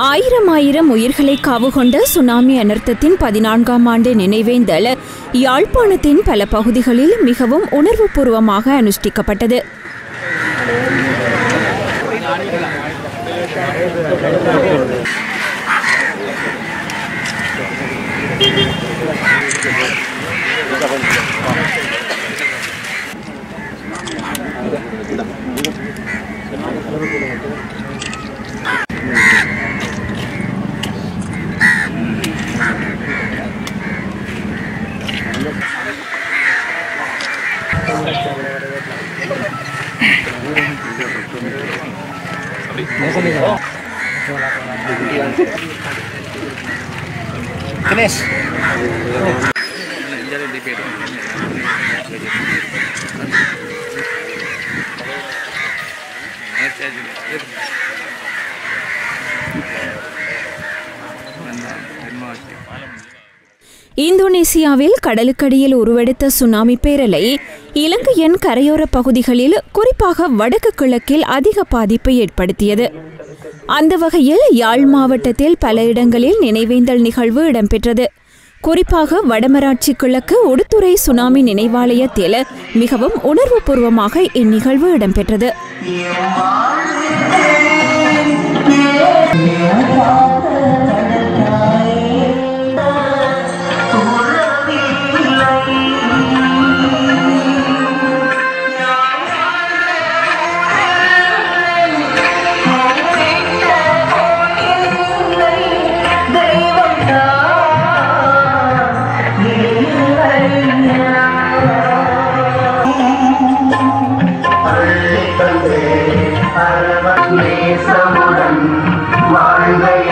ஆயிரம் ஆயிரம் உயிர்களை காவு கொண்ட சுனாமி அனர்த்தத்தின் பதினான்காம் ஆண்டு நினைவேந்தல் யாழ்ப்பாணத்தின் பல பகுதிகளில் மிகவும் உணர்வுபூர்வமாக அனுஷ்டிக்கப்பட்டது. Kenes. Thank you. இந்தோனேசியாவில் கடலுக்கடியில் உருவெடுத்த சுனாமி பேரலை இலங்கையின் கரையோர பகுதிகளில் குறிப்பாக வடக்கு கிழக்கில் அதிக பாதிப்பை ஏற்படுத்தியது. அந்த வகையில் யாழ் மாவட்டத்தில் பல இடங்களில் நினைவேந்தல் நிகழ்வு இடம்பெற்றது. குறிப்பாக வடமராட்சி கிழக்கு உடுத்துறை சுனாமி நினைவாலயத்தில் மிகவும் உணர்வுபூர்வமாக இந்நிகழ்வு இடம்பெற்றது.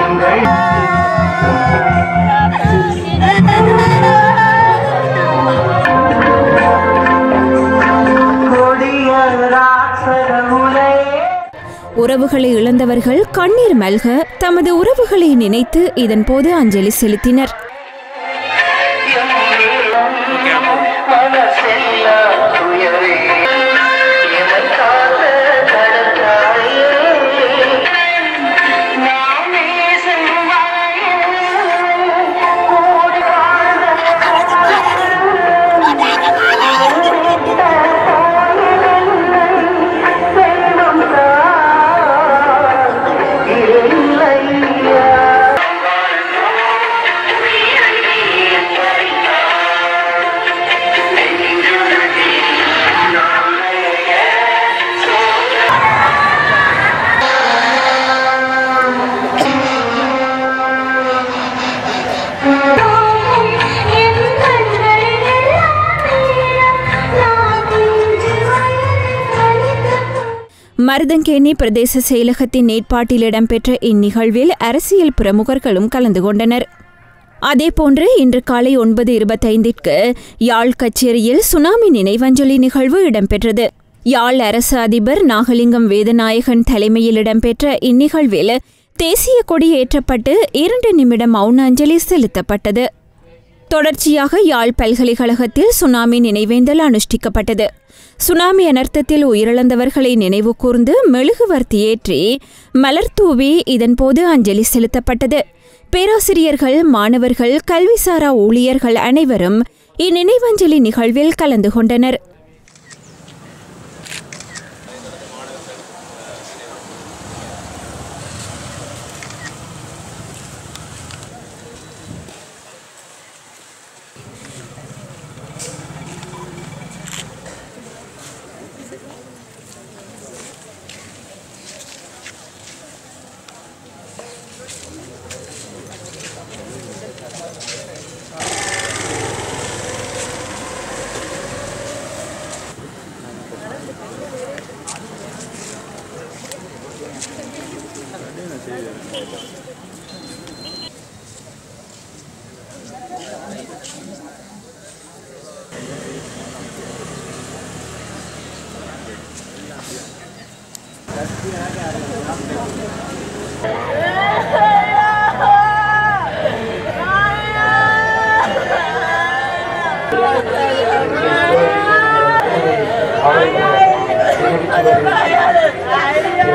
எங்கள் உறவுகளை இழந்தவர்கள் கண்ணீர் மல்க தமது உறவுகளை நினைத்து இதன்போது அஞ்சலி செலுத்தினர். மருதங்கேணி பிரதேச செயலகத்தின் ஏற்பாட்டில் இடம்பெற்ற இந்நிகழ்வில் அரசியல் பிரமுகர்களும் கலந்து கொண்டனர். அதேபோன்று இன்று காலை ஒன்பது இருபத்தைந்திற்கு யாழ் கச்சேரியில் சுனாமி நினைவஞ்சலி நிகழ்வு இடம்பெற்றது. யாழ் அரசு அதிபர் நாகலிங்கம் வேதநாயகன் தலைமையில் இடம்பெற்ற இந்நிகழ்வில் தேசிய கொடி ஏற்றப்பட்டு இரண்டு நிமிடம் மௌன அஞ்சலி செலுத்தப்பட்டது. தொடர்ச்சியாக யாழ் பல்கலைக்கழகத்தில் சுனாமி நினைவேந்தல் அனுஷ்டிக்கப்பட்டது. சுனாமி அனர்த்தத்தில் உயிரிழந்தவர்களை நினைவு கூர்ந்து மெழுகுவர்த்தி ஏற்றி மலர்தூவி இதன்போது அஞ்சலி செலுத்தப்பட்டது. பேராசிரியர்கள் மாணவர்கள் கல்விசாரா ஊழியர்கள் அனைவரும் இந்நினைவஞ்சலி நிகழ்வில் கலந்து கொண்டனர். Hallelujah.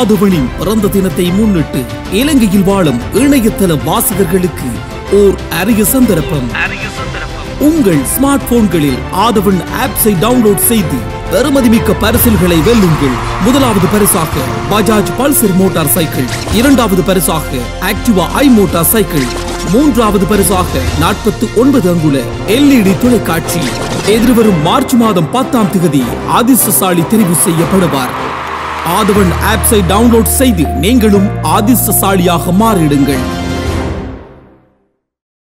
மாதவனின் பிறந்த தினத்தை முன்னிட்டு இலங்கையில் வாழும் இணையதள வாசகர்களுக்கு ஓர் அரிய சந்தர்ப்பம். உங்கள் ஸ்மார்ட் போன்களில் ஆதவன் ஆப்ஸை டவுன்லோட் செய்து பெருமதிமிக்க பரிசில்களை வெல்லுங்கள். முதலாவது பரிசாக பஜாஜ் பல்சர் மோட்டார் சைக்கிள் இரண்டாவது பரிசாக ஆக்டிவா ஐ மோட்டார் சைக்கிள் மூன்றாவது பரிசாக நாற்பத்தி ஒன்பது அங்குல எல்இடி தொலைக்காட்சி. எதிர்வரும் மார்ச் மாதம் பத்தாம் தேதி அதிர்ஷ்டசாலி தெரிவு செய்யப்படுவார். ஆதவன் ஆப்ஸை டவுன்லோட் செய்து நீங்களும் ஆதிசசாலியாக மாறிடுங்கள்.